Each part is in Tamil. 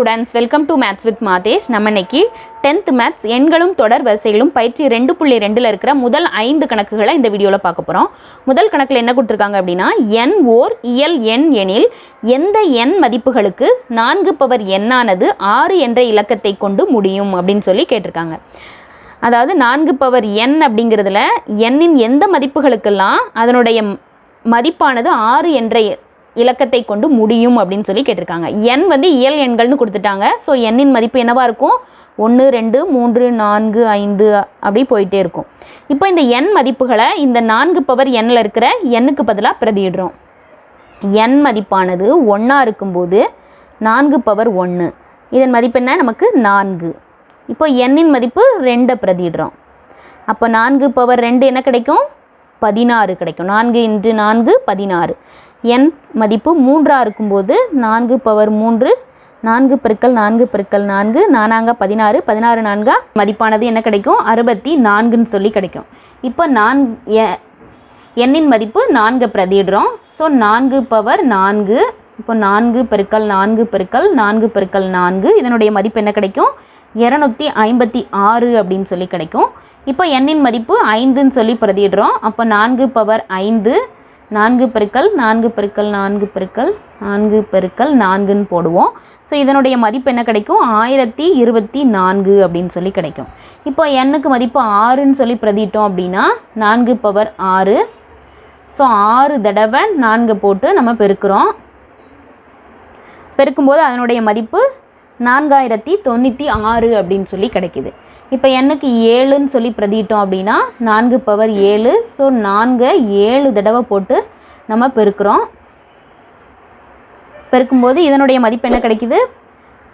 Students welcome to maths with Mathesh நம்ம இன்னைக்கு டென்த் மேத்ஸ் எண்களும் தொடர் வரிசைகளும் பயிற்சி ரெண்டு புள்ளி ரெண்டில் இருக்கிற முதல் ஐந்து கணக்குகளை இந்த வீடியோவில் பார்க்க போகிறோம் முதல் கணக்கில் என்ன கொடுத்துருக்காங்க அப்படின்னா எண் ஓர் இயல் எண் எனில் எந்த எண் மதிப்புகளுக்கு நான்கு பவர் எண்ணானது ஆறு என்ற இலக்கத்தை கொண்டு முடியும் அப்படின்னு சொல்லி கேட்டிருக்காங்க. அதாவது நான்கு பவர் எண் அப்படிங்கிறதுல எண்ணின் எந்த மதிப்புகளுக்கெல்லாம் அதனுடைய மதிப்பானது ஆறு என்ற இலக்கத்தை கொண்டு முடியும் அப்படின்னு சொல்லி கேட்டிருக்காங்க. எண் வந்து இயல் எண்கள்னு கொடுத்துட்டாங்க. ஸோ எண்ணின் மதிப்பு என்னவாக இருக்கும்? ஒன்று ரெண்டு மூன்று நான்கு ஐந்து அப்படி போயிட்டே இருக்கும். இப்போ இந்த எண் மதிப்புகளை இந்த நான்கு பவர் எண்ணில் இருக்கிற எண்ணுக்கு பதிலாக பிரதியிடுறோம். எண் மதிப்பானது ஒன்றா இருக்கும்போது நான்கு பவர் ஒன்று இதன் மதிப்பு என்ன? நமக்கு நான்கு. இப்போ எண்ணின் மதிப்பு ரெண்டை பிரதியிடுறோம். அப்போ நான்கு பவர் ரெண்டு என்ன கிடைக்கும்? பதினாறு கிடைக்கும். நான்கு இன்று நான்கு பதினாறு. எண் மதிப்பு மூன்றாக இருக்கும்போது நான்கு பவர் மூன்று நான்கு பெருக்கல் நான்கு பெருக்கல் நான்கு நானாங்க பதினாறு பதினாறு நான்கா? மதிப்பானது என்ன கிடைக்கும்? அறுபத்தி நான்குன்னு சொல்லி கிடைக்கும். இப்போ நான் எ- எண்ணின் மதிப்பு நான்கு பிரதிடுறோம் ஸோ நான்கு பவர் நான்கு இப்போ நான்கு பெருக்கல் நான்கு பெருக்கல் நான்கு பெருக்கல் நான்கு இதனுடைய மதிப்பு என்ன கிடைக்கும்? இரநூத்தி ஐம்பத்தி ஆறு அப்படின்னு சொல்லி கிடைக்கும். இப்போ எண்ணின் மதிப்பு ஐந்துன்னு சொல்லி பிரதிடுறோம் அப்போ நான்கு பவர் ஐந்து நான்கு பெருக்கல் நான்கு பெருக்கல் நான்கு பெருக்கல் நான்கு பெருக்கல் நான்குன்னு போடுவோம். ஸோ இதனுடைய மதிப்பு என்ன கிடைக்கும்? ஆயிரத்தி இருபத்தி நான்கு அப்படின்னு சொல்லி கிடைக்கும். இப்போ எண்ணுக்கு மதிப்பு ஆறுன்னு சொல்லி பிரதிட்டோம் அப்படின்னா நான்கு பவர் ஆறு. ஸோ ஆறு தடவை நான்கு போட்டு நம்ம பெருக்கிறோம். பெருக்கும்போது அதனுடைய மதிப்பு நான்காயிரத்தி தொண்ணூற்றி ஆறு அப்படின்னு சொல்லி கிடைக்குது. இப்போ எண்ணுக்கு ஏழுன்னு சொல்லி பிரதிட்டோம் அப்படின்னா நான்கு பவர் ஏழு. ஸோ நான்கை ஏழு தடவை போட்டு நம்ம பெருக்கிறோம். பெருக்கும்போது இதனுடைய மதிப்பு என்ன கிடைக்குது?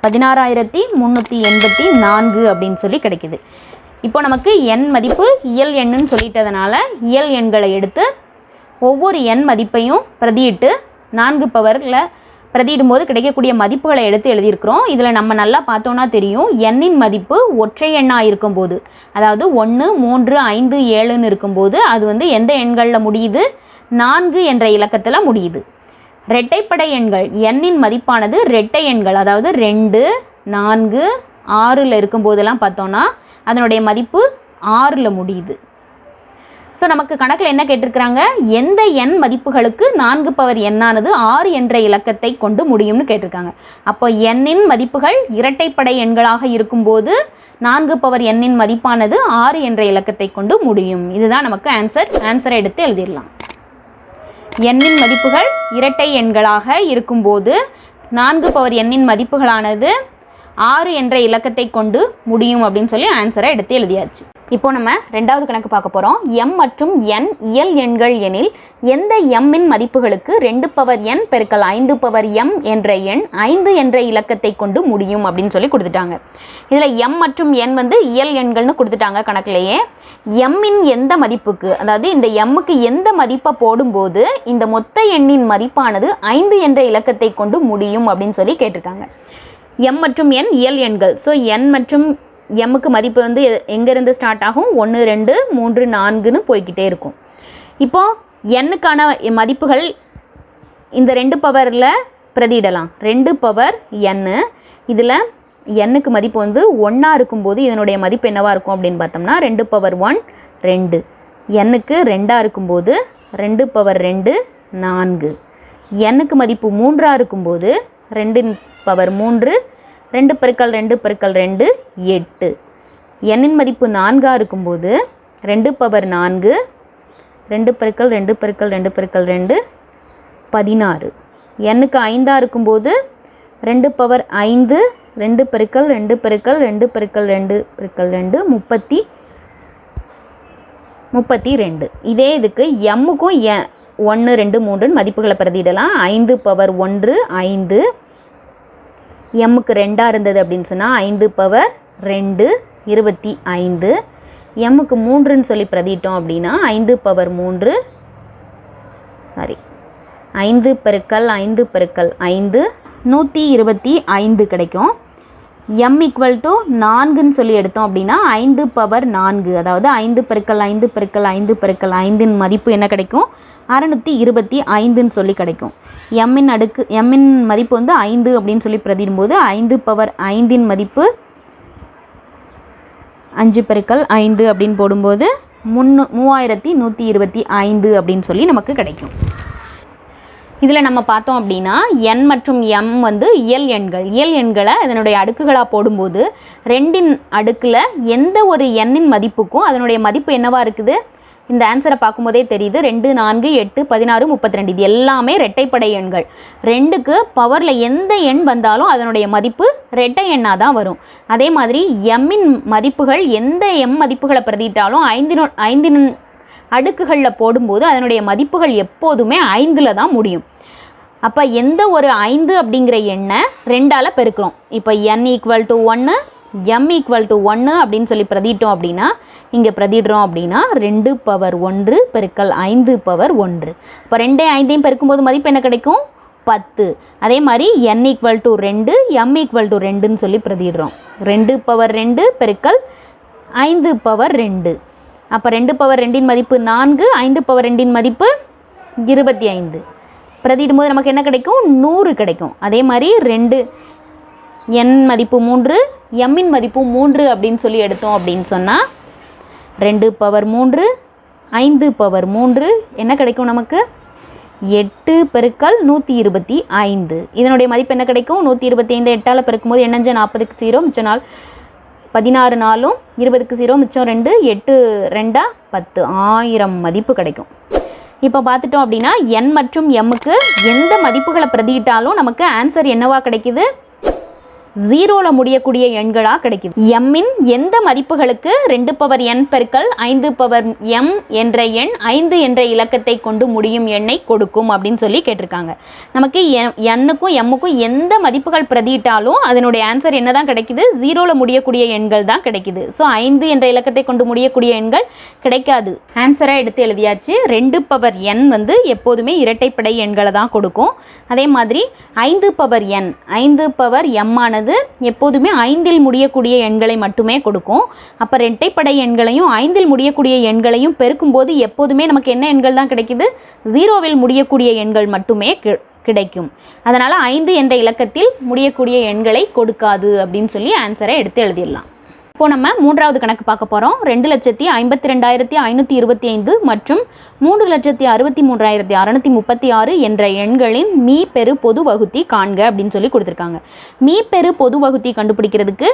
பதினாறாயிரத்தி முந்நூற்றி எண்பத்தி நான்கு அப்படின்னு சொல்லி கிடைக்குது. இப்போ நமக்கு எண் மதிப்பு இயல் எண்ணுன்னு சொல்லிட்டதுனால இயல் எண்களை எடுத்து ஒவ்வொரு எண் மதிப்பையும் பிரதியிட்டு நான்கு பவரில் பிரதியிடும்போது கிடைக்கக்கூடிய மதிப்புகளை எடுத்து எழுதியிருக்கிறோம். இதில் நம்ம நல்லா பார்த்தோன்னா தெரியும். எண்ணின் மதிப்பு ஒற்றை எண்ணாக இருக்கும்போது அதாவது ஒன்று மூன்று ஐந்து ஏழுன்னு இருக்கும்போது அது வந்து எந்த எண்களில் முடியுது? நான்கு என்ற இலக்கத்தில் முடியுது. இரட்டைப்படை எண்கள் எண்ணின் மதிப்பானது இரட்டை எண்கள் அதாவது ரெண்டு நான்கு ஆறில் இருக்கும்போதெல்லாம் பார்த்தோன்னா அதனுடைய மதிப்பு ஆறில் முடியுது. ஸோ நமக்கு கணக்கில் என்ன கேட்டிருக்கிறாங்க? எந்த எண் மதிப்புகளுக்கு நான்கு பவர் எண்ணானது ஆறு என்ற இலக்கத்தை கொண்டு முடியும்னு கேட்டிருக்காங்க. அப்போ எண்ணின் மதிப்புகள் இரட்டைப்படை எண்களாக இருக்கும்போது நான்கு பவர் எண்ணின் மதிப்பானது ஆறு என்ற இலக்கத்தை கொண்டு முடியும். இதுதான் நமக்கு ஆன்சர் ஆன்சரை எடுத்து எழுதிடலாம். எண்ணின் மதிப்புகள் இரட்டை எண்களாக இருக்கும்போது நான்கு பவர் எண்ணின் மதிப்புகளானது ஆறு என்ற இலக்கத்தை கொண்டு முடியும் அப்படின்னு சொல்லி ஆன்சரை எடுத்து எழுதியாச்சு. இப்போ நம்ம ரெண்டாவது கணக்கு பார்க்க போகிறோம் எம் மற்றும் என் இயல் எண்கள் எனில் எந்த எம்மின் மதிப்புகளுக்கு ரெண்டு பவர் என் பெருக்கல் ஐந்து பவர் எம் என்ற எண் ஐந்து என்ற இலக்கத்தை கொண்டு முடியும் அப்படின்னு சொல்லி கொடுத்துட்டாங்க. இதில் எம் மற்றும் என் வந்து இயல் எண்கள்னு கொடுத்துட்டாங்க கணக்குலேயே. எம்மின் எந்த மதிப்புக்கு அதாவது இந்த எம்முக்கு எந்த மதிப்பை போடும்போது இந்த மொத்த எண்ணின் மதிப்பானது ஐந்து என்ற இலக்கத்தை கொண்டு முடியும் அப்படின்னு சொல்லி கேட்டிருக்காங்க. எம் மற்றும் என் இயல் எண்கள். ஸோ என் மற்றும் எம்முக்கு மதிப்பு வந்து எங்கேருந்து ஸ்டார்ட் ஆகும்? ஒன்று ரெண்டு மூன்று நான்குன்னு போய்க்கிட்டே இருக்கும். இப்போது எண்ணுக்கான மதிப்புகள் இந்த ரெண்டு பவரில் பிரதியிடலாம். ரெண்டு பவர் எண்ணு இதில் எண்ணுக்கு மதிப்பு வந்து ஒன்றா இருக்கும்போது இதனுடைய மதிப்பு என்னவாக இருக்கும் அப்படின்னு பார்த்தோம்னா ரெண்டு பவர் ஒன் ரெண்டு. எண்ணுக்கு ரெண்டாக இருக்கும்போது ரெண்டு பவர் ரெண்டு நான்கு. எண்ணுக்கு மதிப்பு மூன்றாக இருக்கும்போது ரெண்டு பவர் மூன்று ரெண்டு பெருக்கல் ரெண்டு பெருக்கல் ரெண்டு எட்டு. எண்ணின் மதிப்பு நான்காக இருக்கும்போது ரெண்டு பவர் நான்கு ரெண்டு பெருக்கல் ரெண்டு பெருக்கல் ரெண்டு பெருக்கல் ரெண்டு பதினாறு. எண்ணுக்கு ஐந்தாக இருக்கும்போது ரெண்டு பவர் ஐந்து ரெண்டு பெருக்கல் ரெண்டு பெருக்கல் ரெண்டு பெருக்கல் ரெண்டு பெருக்கல் ரெண்டு முப்பத்தி முப்பத்தி ரெண்டு. இதே இதுக்கு எம்முக்கும் எ ஒன்று ரெண்டு மூன்றுன்னு மதிப்புகளை பிரதிடலாம் ஐந்து பவர் ஒன்று ஐந்து எம்முக்கு ரெண்டாக இருந்தது அப்படின்னு சொன்னால் ஐந்து பவர் ரெண்டு இருபத்தி ஐந்து. எம்முக்கு மூன்றுன்னு சொல்லி பிரதிட்டோம் அப்படின்னா ஐந்து பவர் மூன்று சாரி ஐந்து பெருக்கல் ஐந்து பெருக்கல் ஐந்து நூற்றி இருபத்தி ஐந்து கிடைக்கும். எம் ஈக்குவல் டு நான்குன்னு சொல்லி எடுத்தோம் அப்படின்னா ஐந்து பவர் நான்கு. அதாவது ஐந்து பெருக்கல் ஐந்து பெருக்கல் ஐந்து பெருக்கல் ஐந்தின் மதிப்பு என்ன கிடைக்கும்? அறநூற்றி இருபத்தி ஐந்துன்னு சொல்லி கிடைக்கும். எம்மின் அடுக்கு எம்மின் மதிப்பு வந்து ஐந்து அப்படின்னு சொல்லி பிரதிடும்போது ஐந்து பவர் ஐந்தின் மதிப்பு அஞ்சு பெருக்கல் ஐந்து அப்படின்னு போடும்போது முன்னு மூவாயிரத்தி நூற்றி இருபத்தி ஐந்து அப்படின்னு சொல்லி நமக்கு கிடைக்கும். இதில் நம்ம பார்த்தோம் அப்படின்னா என் மற்றும் எம் வந்து இயல் எண்கள். இயல் எண்களை அதனுடைய அடுக்குகளாக போடும்போது ரெண்டின் அடுக்கில் எந்த ஒரு எண்ணின் மதிப்புக்கும் அதனுடைய மதிப்பு என்னவாக இருக்குது? இந்த ஆன்சரை பார்க்கும்போதே தெரியுது. ரெண்டு நான்கு எட்டு பதினாறு முப்பத்தி ரெண்டு இது எல்லாமே ரெட்டைப்படை எண்கள். ரெண்டுக்கு பவரில் எந்த எண் வந்தாலும் அதனுடைய மதிப்பு ரெட்டை எண்ணாக தான் வரும். அதே மாதிரி எம்மின் மதிப்புகள் எந்த எம் மதிப்புகளை பிரதிட்டாலும் ஐந்தினு ஐந்தின் அடுக்குகளில் போடும்போது அதனுடைய மதிப்புகள் எப்போதுமே ஐந்தில் தான் முடியும். அப்போ எந்த ஒரு ஐந்து அப்படிங்கிற எண்ணை ரெண்டால் பெருக்கிறோம். இப்போ என் ஈக்குவல் டு ஒன்று எம் ஈக்குவல் டு ஒன்று அப்படின்னு சொல்லி பிரதிட்டோம் அப்படின்னா இங்கே பிரதிடுறோம் அப்படின்னா ரெண்டு பவர் ஒன்று பெருக்கல் ஐந்து பவர் ஒன்று. இப்போ ரெண்டே ஐந்தையும் பெருக்கும்போது மதிப்பு என்ன கிடைக்கும்? பத்து. அதே மாதிரி என் ஈக்குவல் டு ரெண்டு எம் ஈக்குவல் டு ரெண்டுன்னு சொல்லி பிரதிடுறோம். ரெண்டு பவர் ரெண்டு பெருக்கல் ஐந்து பவர் ரெண்டு. அப்போ ரெண்டு பவர் ரெண்டின் மதிப்பு நான்கு ஐந்து பவர் ரெண்டின் மதிப்பு இருபத்தி ஐந்து. பிரதிடும்போது நமக்கு என்ன கிடைக்கும்? நூறு கிடைக்கும். அதே மாதிரி ரெண்டு என் மதிப்பு மூன்று எம்மின் மதிப்பு மூன்று அப்படின்னு சொல்லி எடுத்தோம் அப்படின்னு சொன்னால் ரெண்டு பவர் மூன்று ஐந்து பவர் மூன்று என்ன கிடைக்கும் நமக்கு? எட்டு பெருக்கல் நூற்றி இருபத்தி ஐந்து. இதனுடைய மதிப்பு என்ன கிடைக்கும்? நூற்றி இருபத்தி ஐந்து எட்டால் பெருக்கும்போது என்னஞ்ச நாற்பதுக்கு ஜீரோ மிச்ச நாள் பதினாறு நாளும் இருபதுக்கு ஜீரோ மிச்சம் ரெண்டு எட்டு ரெண்டாக பத்து. ஆயிரம் மதிப்பு கிடைக்கும். இப்போ பார்த்துட்டோம் அப்படின்னா என் மற்றும் எம்முக்கு எந்த மதிப்புகளை பிரதியிட்டாலும் நமக்கு ஆன்சர் என்னவா கிடைக்குது? ஜீரோவில் முடியக்கூடிய எண்களாக கிடைக்குது. எம்மின் எந்த மதிப்புகளுக்கு ரெண்டு பவர் என் பெருக்கள் ஐந்து பவர் எம் என்ற எண் ஐந்து என்ற இலக்கத்தை கொண்டு முடியும் எண்ணை கொடுக்கும் அப்படின்னு சொல்லி கேட்டிருக்காங்க. நமக்கு எண்ணுக்கும் எம்முக்கும் எந்த மதிப்புகள் பிரதியிட்டாலும் அதனுடைய ஆன்சர் என்ன தான் கிடைக்குது? ஜீரோவில் முடியக்கூடிய எண்கள் தான் கிடைக்குது. ஸோ ஐந்து என்ற இலக்கத்தை கொண்டு முடியக்கூடிய எண்கள் கிடைக்காது. ஆன்சராக எடுத்து எழுதியாச்சு. ரெண்டு பவர் என் வந்து எப்போதுமே இரட்டைப்படை எண்களை தான் கொடுக்கும். அதே மாதிரி ஐந்து பவர் என் ஐந்து பவர் எம் ஆனது எப்போதுமே ஐந்தில் முடியக்கூடிய எண்களை மட்டுமே கொடுக்கும். அப்போ ரெட்டைப்படை எண்களையும் ஐந்தில் முடியக்கூடிய எண்களையும் பெருக்கும்போது எப்போதுமே நமக்கு என்ன எண்கள் தான் கிடைக்குது? ஜீரோவில் முடியக்கூடிய எண்கள் மட்டுமே கிடைக்கும். அதனால் ஐந்து என்ற இலக்கத்தில் முடியக்கூடிய எண்களை கொடுக்காது அப்படின்னு சொல்லி ஆன்சரை எடுத்து எழுதிடலாம். இப்போ நம்ம மூன்றாவது கணக்கு பார்க்க போகிறோம் ரெண்டு லட்சத்தி ஐம்பத்தி ரெண்டாயிரத்தி ஐநூற்றி இருபத்தி ஐந்து மற்றும் மூன்று லட்சத்தி அறுபத்தி மூன்றாயிரத்தி அறநூற்றி முப்பத்தி ஆறு என்ற எண்களின் மீ பெரு பொது வகுத்தி காண்க அப்படின்னு சொல்லி கொடுத்துருக்காங்க. மீ பெரு பொது வகுத்தி கண்டுபிடிக்கிறதுக்கு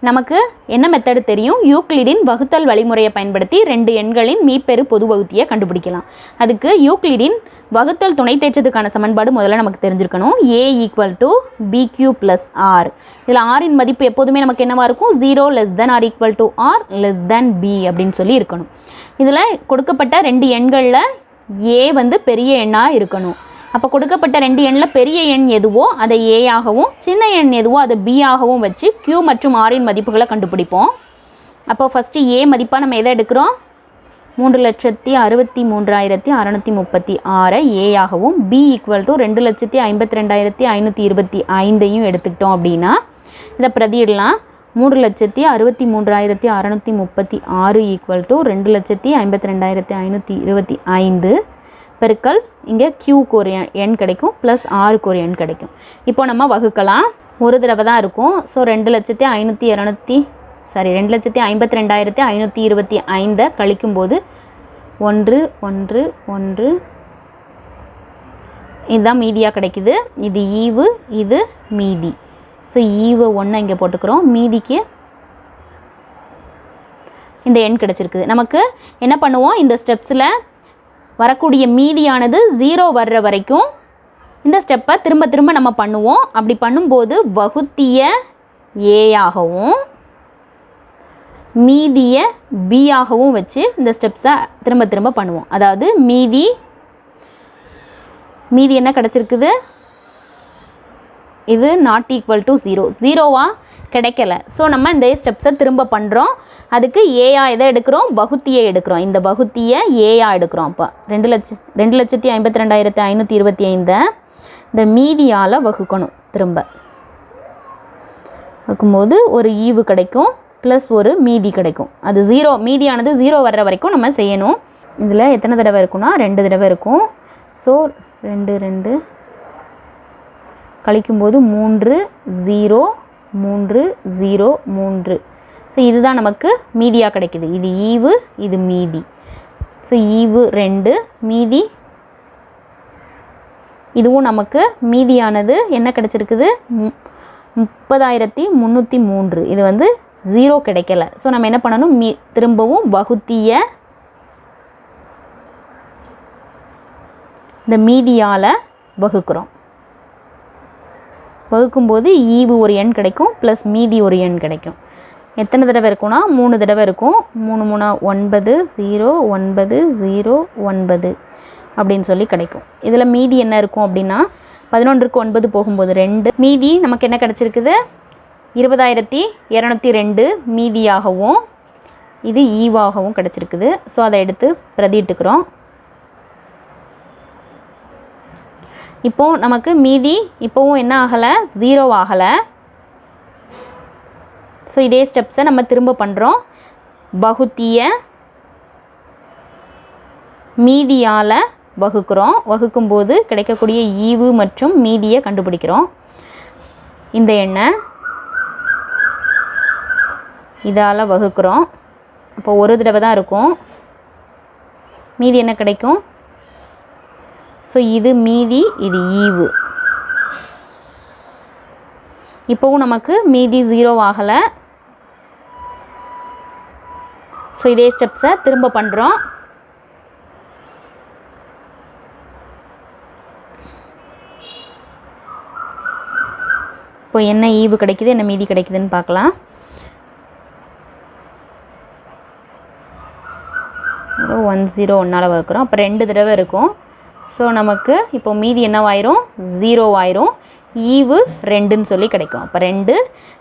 நமக்கு என்ன மெத்தடு தெரியும்? யூக்ளிடின் வகுத்தல் வழிமுறையை பயன்படுத்தி ரெண்டு எண்களின் மீப்பெரு பொது வகுத்தியை கண்டுபிடிக்கலாம். அதுக்கு யூக்ளிடின் வகுத்தல் துணை தேற்றத்துக்கான சமன்பாடு முதல்ல நமக்கு தெரிஞ்சிருக்கணும். A equal to b q plus r இதில் ஆரின் மதிப்பு எப்போதுமே நமக்கு என்னவாக இருக்கும்? Zero less than r equal to r less than b அப்படின்னு சொல்லி இருக்கணும். இதில் கொடுக்கப்பட்ட ரெண்டு எண்களில் ஏ வந்து பெரிய எண்ணாக இருக்கணும். அப்போ கொடுக்கப்பட்ட ரெண்டு எண்ணில் பெரிய எண் எதுவோ அதை ஏயாகவும் சின்ன எண் எதுவோ அதை பி ஆகவும் வச்சு கியூ மற்றும் ஆரின் மதிப்புகளை கண்டுபிடிப்போம். அப்போ ஃபஸ்ட்டு ஏ மதிப்பாக நம்ம எதை எடுக்கிறோம்? மூன்று லட்சத்தி அறுபத்தி மூன்றாயிரத்தி அறநூற்றி முப்பத்தி ஆறை ஏயாகவும் பி ஈக்குவல் டு ரெண்டு லட்சத்தி ஐம்பத்தி ரெண்டாயிரத்தி ஐநூற்றி இருபத்தி ஐந்தையும் எடுத்துக்கிட்டோம் அப்படின்னா இதை பிரதியிடலாம். மூன்று லட்சத்தி அறுபத்தி மூன்றாயிரத்தி அறநூற்றி முப்பத்தி ஆறு ஈக்குவல் டு ரெண்டு லட்சத்தி ஐம்பத்தி ரெண்டாயிரத்தி ஐநூற்றி இருபத்தி ஐந்து. பெருக்கல் இங்கே க்யூக்கு ஒரு எண் எண் கிடைக்கும் ப்ளஸ் ஆறுக்கு ஒரு எண் கிடைக்கும். இப்போ நம்ம வகுக்கலாம். ஒரு தடவை தான் இருக்கும். ஸோ ரெண்டு லட்சத்தி ஐநூற்றி இரநூத்தி சாரி ரெண்டு லட்சத்தி ஐம்பத்தி ரெண்டாயிரத்தி ஐநூற்றி இருபத்தி ஐந்தை கழிக்கும்போது ஒன்று ஒன்று ஒன்று இதுதான் மீதியாக கிடைக்குது. இது ஈவு இது மீதி. ஸோ ஈவு ஒன்று இங்கே போட்டுக்கிறோம். மீதிக்கு இந்த எண் கிடச்சிருக்குது. நமக்கு என்ன பண்ணுவோம்? இந்த ஸ்டெப்ஸில் வரக்கூடிய மீதியானது ஜீரோ வர்ற வரைக்கும் இந்த ஸ்டெப்பை திரும்ப திரும்ப நம்ம பண்ணுவோம். அப்படி பண்ணும்போது வகுத்திய ஏயாகவும் மீதியை பியாகவும் வச்சு இந்த ஸ்டெப்ஸை திரும்ப திரும்ப பண்ணுவோம். அதாவது மீதி மீதி என்ன கிடச்சிருக்குது? இது நாட் ஈக்குவல் டு ஜீரோ ஜீரோவாக கிடைக்கல. ஸோ நம்ம இந்த ஸ்டெப்ஸை திரும்ப பண்ணுறோம் அதுக்கு ஏயா எதை எடுக்கிறோம்? பகுத்தியை எடுக்கிறோம். இந்த பகுத்தியை ஏயா எடுக்கிறோம் அப்போ. ரெண்டு லட்சம் ரெண்டு லட்சத்தி ஐம்பத்தி ரெண்டாயிரத்தி ஐநூற்றி இருபத்தி ஐந்தை இந்த மீதியால் வகுக்கணும் திரும்ப. வைக்கும்போது ஒரு ஈவு கிடைக்கும் ப்ளஸ் ஒரு மீதி கிடைக்கும். அது ஜீரோ மீதியானது ஜீரோ வர்ற வரைக்கும் நம்ம செய்யணும். இதில் எத்தனை தடவை இருக்குன்னா ரெண்டு தடவை இருக்கும். ஸோ ரெண்டு ரெண்டு கழிக்கும்போது மூன்று ஜீரோ மூன்று ஜீரோ மூன்று. ஸோ இதுதான் நமக்கு மீதியாக கிடைக்குது. இது ஈவு இது மீதி. ஸோ ஈவு ரெண்டு மீதி. இதுவும் நமக்கு மீதியானது என்ன கிடச்சிருக்குது? மு- முப்பதாயிரத்தி முந்நூற்றி மூன்று. இது வந்து ஜீரோ கிடைக்கல. ஸோ நம்ம என்ன பண்ணணும்? மீ திரும்பவும் வகுத்திய இந்த மீதியால் வகுக்கிறோம். வகுக்கும்போது ஈவு ஒரு எண் கிடைக்கும் ப்ளஸ் மீதி ஒரு எண் கிடைக்கும். எத்தனை தடவை இருக்கும்னா? மூணு தடவை இருக்கும். மூணு மூணா ஒன்பது ஜீரோ ஒன்பது ஜீரோ ஒன்பது அப்படின்னு சொல்லி கிடைக்கும். இதில் மீதி என்ன இருக்கும் அப்படின்னா பதினொன்றுக்கு ஒன்பது போகும்போது ரெண்டு. மீதி நமக்கு என்ன கிடச்சிருக்குது? இருபதாயிரத்தி இரநூத்தி ரெண்டு மீதியாகவும் இது ஈவாகவும் கிடச்சிருக்குது. ஸோ அதை எடுத்து பிரதிட்டுக்கிறோம் இப்போ நமக்கு மீதி இப்போவும் என்ன ஆகலை? ஜீரோ ஆகலை. ஸோ இதே ஸ்டெப்ஸை நம்ம திரும்ப பண்ணுறோம் பகுத்திய மீதியால் வகுக்கிறோம். வகுக்கும்போது கிடைக்கக்கூடிய ஈவு மற்றும் மீதியை கண்டுபிடிக்கிறோம். இந்த எண்ணை இதால் வகுக்கிறோம். அப்போ ஒரு தடவை தான் இருக்கும். மீதி என்ன கிடைக்கும்? ஸோ இது மீதி இது ஈவு. இப்போவும் நமக்கு மீதி ஜீரோ ஆகலை ஸோ இதே ஸ்டெப்ஸை திரும்ப பண்ணுறோம் இப்போ என்ன ஈவு கிடைக்குது என்ன மீதி கிடைக்குதுன்னு பார்க்கலாம். ஒன் ஜீரோ ஒன்னால் வகுக்கிறோம். அப்போ ரெண்டு தடவை இருக்கும். ஸோ நமக்கு இப்போ மீதி என்னவாயிரும்? ஜீரோ ஆயிரும். ஈவு ரெண்டுன்னு சொல்லி கிடைக்கும். அப்போ ரெண்டு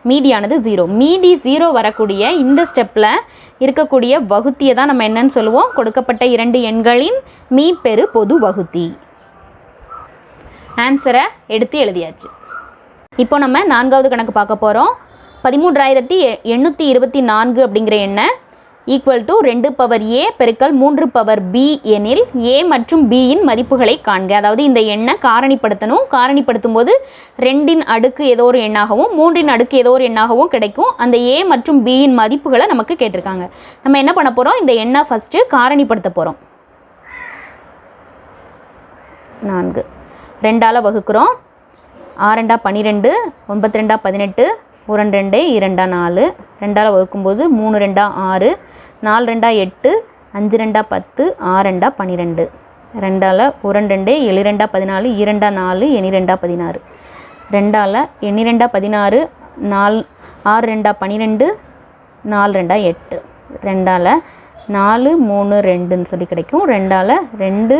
மீதியானது ஜீரோ மீதி ஜீரோ வரக்கூடிய இந்த ஸ்டெப்பில் இருக்கக்கூடிய வகுத்தியை தான் நம்ம என்னன்னு சொல்லுவோம்? கொடுக்கப்பட்ட இரண்டு எண்களின் மீப்பெரு பொது வகுத்தி. ஆன்சரை எடுத்து எழுதியாச்சு. இப்போ நம்ம நான்காவது கணக்கு பார்க்க போகிறோம் பதிமூன்றாயிரத்தி எண்ணூற்றி இருபத்தி நான்கு அப்படிங்கிற எண்ணை ஈக்குவல் டு ரெண்டு பவர் ஏ பெருக்கல் மூன்று பவர் பி எனில் ஏ மற்றும் பியின் மதிப்புகளை காண்க. அதாவது இந்த எண்ணை காரணிப்படுத்தணும். காரணிப்படுத்தும் போது ரெண்டின் அடுக்கு ஏதோ ஒரு எண்ணாகவும் மூன்றின் அடுக்கு ஏதோ ஒரு எண்ணாகவும் கிடைக்கும். அந்த ஏ மற்றும் பியின் மதிப்புகளை நமக்கு கேட்டிருக்காங்க. நம்ம என்ன பண்ண போகிறோம் இந்த எண்ணை ஃபஸ்ட்டு காரணிப்படுத்த போகிறோம் நான்கு. ரெண்டால் வகுக்கிறோம். ஆறெண்டா பன்னிரெண்டு ஒன்பத்தி ரெண்டா பதினெட்டு ஒரு ரெண்டு இரண்டா நாலு. ரெண்டால் வகுக்கும்போது மூணு ரெண்டா ஆறு. நாலு ரெண்டா எட்டு. அஞ்சு ரெண்டா பத்து. ஆறு ரெண்டா பன்னிரெண்டு ரெண்டால் ஒரு ரெண்டு எழு ரெண்டா பதினாலு. இரண்டா நாலு எணி ரெண்டா பதினாறு. ரெண்டால் எண்ணி ரெண்டா பதினாறு. நால் ஆறு ரெண்டா பன்னிரெண்டு நாலு ரெண்டா எட்டு. ரெண்டால் நாலு மூணு ரெண்டுன்னு சொல்லி கிடைக்கும். ரெண்டால் ரெண்டு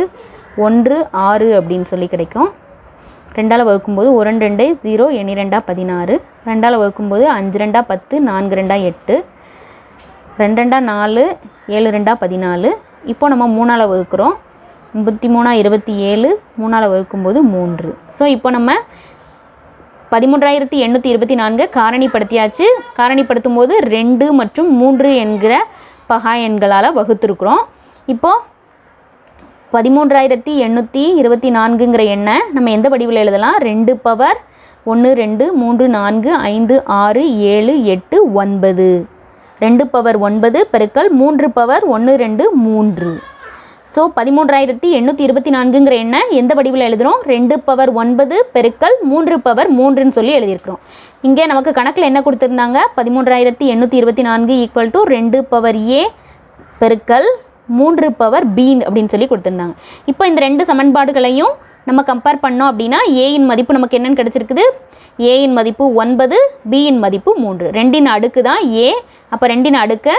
ஒன்று ஆறு அப்படின்னு சொல்லி கிடைக்கும். ரெண்டால் வகுக்கும்போது ஒரு ரெண்டு ஜீரோ எண்ணி ரெண்டா பதினாறு. ரெண்டால் வகுக்கும்போது அஞ்சு ரெண்டா பத்து நான்கு ரெண்டா எட்டு. ரெண்டு ரெண்டா நாலு ஏழு ரெண்டா பதினாலு. இப்போ நம்ம மூணால் வகுக்கிறோம். முப்பத்தி மூணா இருபத்தி ஏழு மூணால் வகுக்கும்போது மூன்று. ஸோ இப்போ நம்ம பதிமூன்றாயிரத்தி எண்ணூற்றி இருபத்தி நான்கு காரணிப்படுத்தியாச்சு. காரணிப்படுத்தும் போது ரெண்டு மற்றும் மூன்று என்கிற பகா எண்களால் வகுத்துருக்குறோம். இப்போது பதிமூன்றாயிரத்தி எண்ணூற்றி இருபத்தி நான்குங்கிற எண்ணை நம்ம எந்த வடிவில் எழுதலாம்? ரெண்டு பவர் ஒன்று ரெண்டு மூன்று நான்கு ஐந்து ஆறு ஏழு எட்டு ஒன்பது. ரெண்டு பவர் ஒன்பது பெருக்கல் மூன்று பவர் ஒன்று ரெண்டு மூன்று. ஸோ பதிமூன்றாயிரத்தி எண்ணூற்றி இருபத்தி நான்குங்கிற எண்ணை எந்த வடிவில் எழுதுகிறோம் ரெண்டு பவர் ஒன்பது பெருக்கல் மூன்று பவர் மூன்றுன்னு சொல்லி எழுதியிருக்கிறோம். இங்கே நமக்கு கணக்கில் என்ன கொடுத்துருந்தாங்க? பதிமூன்றாயிரத்தி எண்ணூற்றி இருபத்தி நான்கு ஈக்குவல் டு ரெண்டு பவர் ஏ பெருக்கல் மூன்று பவர் பீன் அப்படின்னு சொல்லி கொடுத்துருந்தாங்க. இப்போ இந்த ரெண்டு சமன்பாடுகளையும் நம்ம கம்பேர் பண்ணோம் அப்படின்னா ஏயின் மதிப்பு நமக்கு என்னென்னு கிடச்சிருக்குது? ஏயின் மதிப்பு ஒன்பது பியின் மதிப்பு மூன்று. ரெண்டின் அடுக்கு தான் ஏ அப்போ ரெண்டின் அடுக்க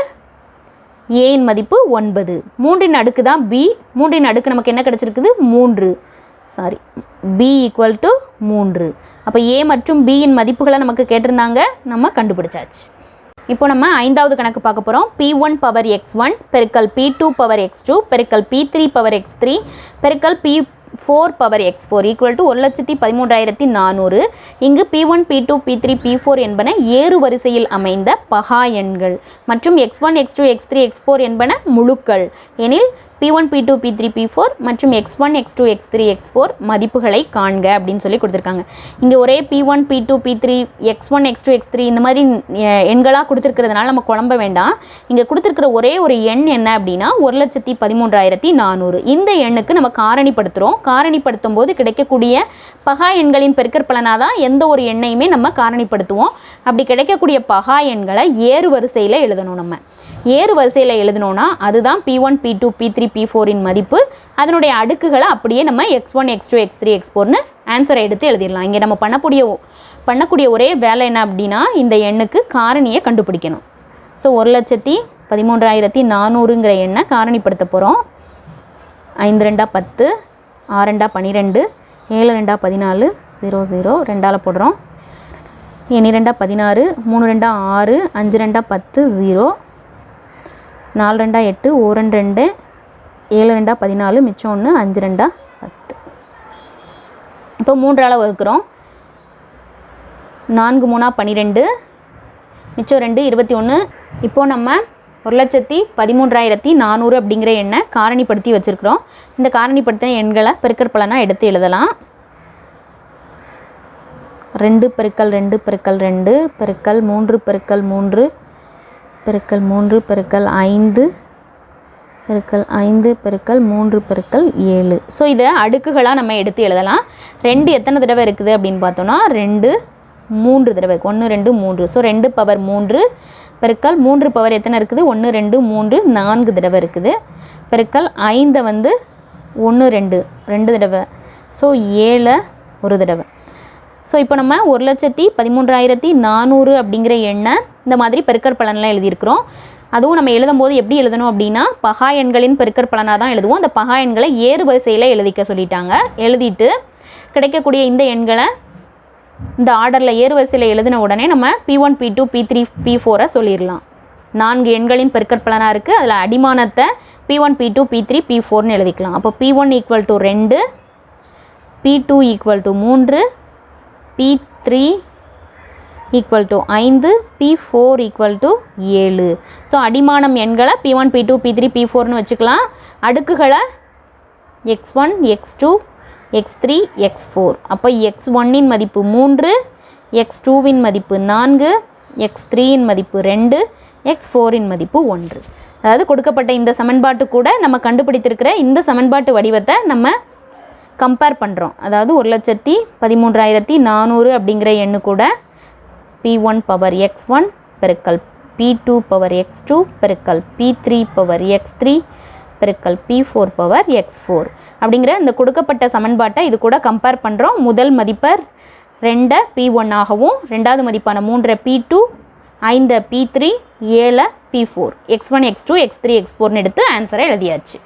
ஏயின் மதிப்பு ஒன்பது. மூன்றின் அடுக்கு தான் பி மூன்றின் அடுக்கு நமக்கு என்ன கிடச்சிருக்குது? மூன்று. சாரி பி ஈக்குவல் டு மூன்று. அப்போ ஏ மற்றும் பியின் மதிப்புகளை நமக்கு கேட்டிருந்தாங்க. நம்ம கண்டுபிடிச்சாச்சு. இப்போ நம்ம ஐந்தாவது கணக்கு பார்க்க போகிறோம் p one power x one பெருக்கல் p two power x two பெருக்கல் p three power x three பெருக்கல் p four power x four equal to ஒரு லட்சத்தி பதிமூன்றாயிரத்தி நானூறு. இங்கு p one p two p three p four என்பன ஏறு வரிசையில் அமைந்த பகா எண்கள். மற்றும் x one x two x three x four என்பன முழுக்கள். எனில் p one p two p three p four மற்றும் x one x two x three x four மதிப்புகளை காண்க அப்படின்னு சொல்லி கொடுத்துருக்காங்க. இங்கே ஒரே p one p two p three x one x two x three இந்த மாதிரி எண்களாக கொடுத்துருக்கிறதுனால நம்ம குழம்ப வேண்டாம். இங்கே கொடுத்துருக்கிற ஒரே ஒரு எண் என்ன அப்படின்னா ஒரு லட்சத்தி பதிமூன்றாயிரத்தி நானூறு. இந்த எண்ணுக்கு நம்ம காரணிப்படுத்துகிறோம் காரணிப்படுத்தும் போது கிடைக்கக்கூடிய பகா எண்களின் பெருக்கற்பலனாக தான் எந்த ஒரு எண்ணையுமே நம்ம காரணிப்படுத்துவோம். அப்படி கிடைக்கக்கூடிய பகா எண்களை ஏறு வரிசையில் எழுதணும் நம்ம. ஏறு வரிசையில் எழுதணும்னா அதுதான் p one p two p three p foreign மதிப்பு அதனுடைய அடுக்குகளை அப்படியே நம்ம x one x two x three x ஃபோர்னு ஆன்சரை எடுத்து எழுதிடலாம். இங்கே நம்ம பண்ணக்கூடிய பண்ணக்கூடிய ஒரே வேலை என்ன அப்படின்னா இந்த எண்ணுக்கு காரணியை கண்டுபிடிக்கணும். ஸோ ஒரு லட்சத்தி பதிமூன்றாயிரத்தி நானூறுங்கிற எண்ணை காரணிப்படுத்த போகிறோம் ஐந்து ரெண்டா பத்து ஆறு ரெண்டா பன்னிரெண்டு ஏழு ரெண்டா பதினாலு ஜீரோ ஜீரோ ரெண்டால் போடுறோம். எண்ணி ரெண்டா பதினாறு மூணு ரெண்டா ஆறு அஞ்சு ரெண்டா பத்து ஜீரோ நாலு ரெண்டா எட்டு ஓ ரெண்டு ரெண்டு ஏழு ரெண்டா பதினாலு மிச்சம் ஒன்று அஞ்சு ரெண்டா பத்து. இப்போ மூன்றால் வகுக்கிறோம். நான்கு மூணா பன்னிரெண்டு மிச்சம் ரெண்டு இருபத்தி ஒன்று இப்போது நம்ம ஒரு லட்சத்தி பதிமூன்றாயிரத்தி நானூறு அப்படிங்கிற எண்ணை காரணிப்படுத்தி வச்சுருக்கிறோம். இந்த காரணிப்படுத்தின எண்களை பெருக்கற்பலனாக எடுத்து எழுதலாம். ரெண்டு பெருக்கல் ரெண்டு பெருக்கல் ரெண்டு பெருக்கல் மூன்று பெருக்கல் மூன்று பெருக்கல் மூன்று பெருக்கல் ஐந்து பெருக்கல் ஐந்து பெருக்கல் மூன்று பெருக்கல் ஏழு. ஸோ இதை அடுக்குகளாக நம்ம எடுத்து எழுதலாம். ரெண்டு எத்தனை தடவை இருக்குது அப்படின்னு பார்த்தோன்னா ரெண்டு மூன்று தடவை இருக்குது ஒன்று ரெண்டு மூன்று. ஸோ ரெண்டு பவர் மூன்று பெருக்கல் மூன்று பவர் எத்தனை இருக்குது? ஒன்று ரெண்டு மூன்று நான்கு தடவை இருக்குது. பெருக்கல் ஐந்தை வந்து ஒன்று ரெண்டு ரெண்டு தடவை. ஸோ ஏழை ஒரு தடவை. ஸோ இப்போ நம்ம ஒரு லட்சத்தி பதிமூன்றாயிரத்தி நானூறு அப்படிங்கிற எண்ணை இந்த மாதிரி பெருக்கற் பலன்லாம் எழுதியிருக்கிறோம். அதுவும் நம்ம எழுதும் போது எப்படி எழுதணும் அப்படின்னா பகா எண்களின் பெருக்கற் பலனாக தான் எழுதுவோம். அந்த பகா எண்களை ஏறு வரிசையில் எழுதிக்க சொல்லிட்டாங்க. எழுதிட்டு கிடைக்கக்கூடிய இந்த எண்களை இந்த ஆர்டரில் ஏறு வரிசையில் எழுதின உடனே நம்ம p one p two p three p ஃபோரை சொல்லிடலாம். நான்கு எண்களின் பெருக்கற் பலனாக இருக்குது அதில் அடிமானத்தை p one p two p three p ஃபோர்னு எழுதிக்கலாம். அப்போ பி ஒன் ஈக்குவல் டு ரெண்டு பி டூ ஈக்குவல் டு மூன்று பி த்ரீ ஈக்குவல் டு ஐந்து பி ஃபோர் ஈக்குவல் டு ஏழு. ஸோ அடிமானம் எண்களை p one p two p three p ஃபோர்னு வச்சுக்கலாம். அடுக்குகளை x one x two x three x four அப்போ எக்ஸ் ஒன்னின் மதிப்பு மூன்று எக்ஸ் டூவின் மதிப்பு நான்கு எக்ஸ் த்ரீயின் மதிப்பு ரெண்டு எக்ஸ் ஃபோரின் மதிப்பு ஒன்று. அதாவது கொடுக்கப்பட்ட இந்த சமன்பாட்டு கூட நம்ம கண்டுபிடித்திருக்கிற இந்த சமன்பாட்டு வடிவத்தை நம்ம கம்பேர் பண்ணுறோம் அதாவது ஒரு லட்சத்தி பதிமூன்றாயிரத்தி நானூறு அப்படிங்கிற எண்ணு கூட p one power x one பெருக்கல் p two power x two பெருக்கல் p three power x three பெருக்கல் p four power x four அப்படிங்கிற இந்த கொடுக்கப்பட்ட சமன்பாட்டை இது கூட கம்பேர் பண்ணுறோம் முதல் மதிப்பர் ரெண்டை பி ஒன்னாகவும் ரெண்டாவது மதிப்பான மூன்றை பி டூ ஐந்தை பி த்ரீ ஏழை p four x one x two x three x ஃபோர்னு எடுத்து ஆன்சரை எழுதியாச்சு.